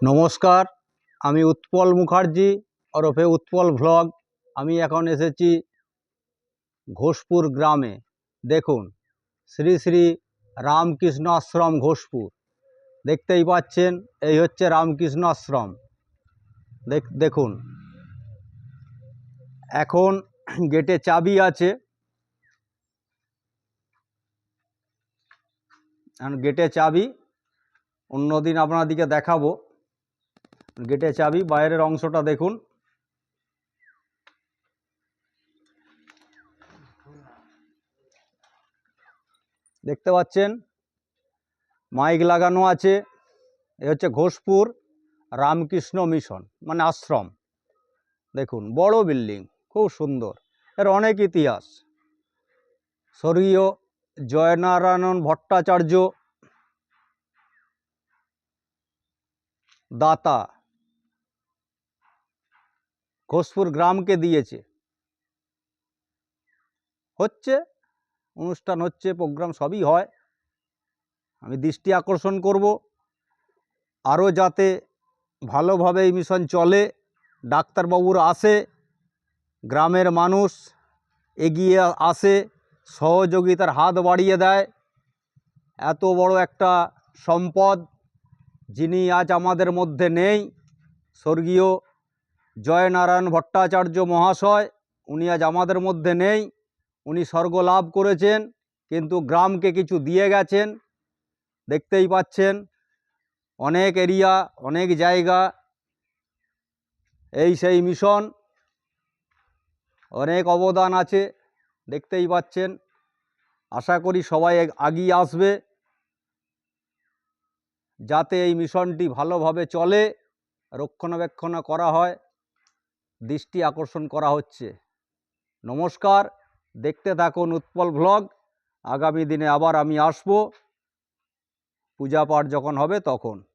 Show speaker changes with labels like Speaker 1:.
Speaker 1: নমস্কার, আমি উৎপল মুখার্জি, ওরফে উৎপল ভ্লগ আমি এখন এসেছি ঘোষপুর গ্রামে। দেখুন, শ্রী শ্রী রামকৃষ্ণ আশ্রম ঘোষপুর। দেখতেই পাচ্ছেন, এই হচ্ছে রামকৃষ্ণ আশ্রম দেখুন। এখন গেটে চাবি আছে। গেটে চাবি। অন্যদিন আপনাদেরকে দেখাবো। গেটে চাবি, বাইরের অংশটা দেখুন। দেখতে পাচ্ছেন? মাইক লাগানো আছে। এ হচ্ছে ঘোষপুর রামকৃষ্ণ মিশন মানে আশ্রম। দেখুন, বড় বিল্ডিং, খুব সুন্দর। এর অনেক ইতিহাস। স্বর্গীয় জয়নারায়ণ ভট্টাচার্য, দাতা ঘোষপুর গ্রামকে দিয়েছে। হচ্ছে, অনুষ্ঠান হচ্ছে, প্রোগ্রাম সবই হয়। আমি দৃষ্টি আকর্ষণ করব। আরও যাতে ভালোভাবে এই মিশন চলে, ডাক্তারবাবুরা আসে, গ্রামের মানুষ এগিয়ে আসে, সহযোগিতার হাত বাড়িয়ে দেয়। এত বড় একটা সম্পদ যিনি আজ আমাদের মধ্যে নেই, স্বর্গীয় জয়নারায়ণ ভট্টাচার্য মহাশয়, উনি আজ আমাদের মধ্যে নেই। উনি স্বর্গ লাভ করেছেন, কিন্তু গ্রামকে কিছু দিয়ে গেছেন। দেখতেই পাচ্ছেন, অনেক এরিয়া, অনেক জায়গা, এই সেই মিশন, অনেক অবদান আছে, দেখতেই পাচ্ছেন। আশা করি সবাই আগিয়ে আসবে, যাতে এই মিশনটি ভালোভাবে চলে রক্ষণাবেক্ষণ করা হয়। দৃষ্টি আকর্ষণ করা হচ্ছে। নমস্কার, দেখতে থাকুন উৎপল ভ্লগ আগামী দিনে আবার আমি আসব। পূজা পাঠ যখন হবে তখন।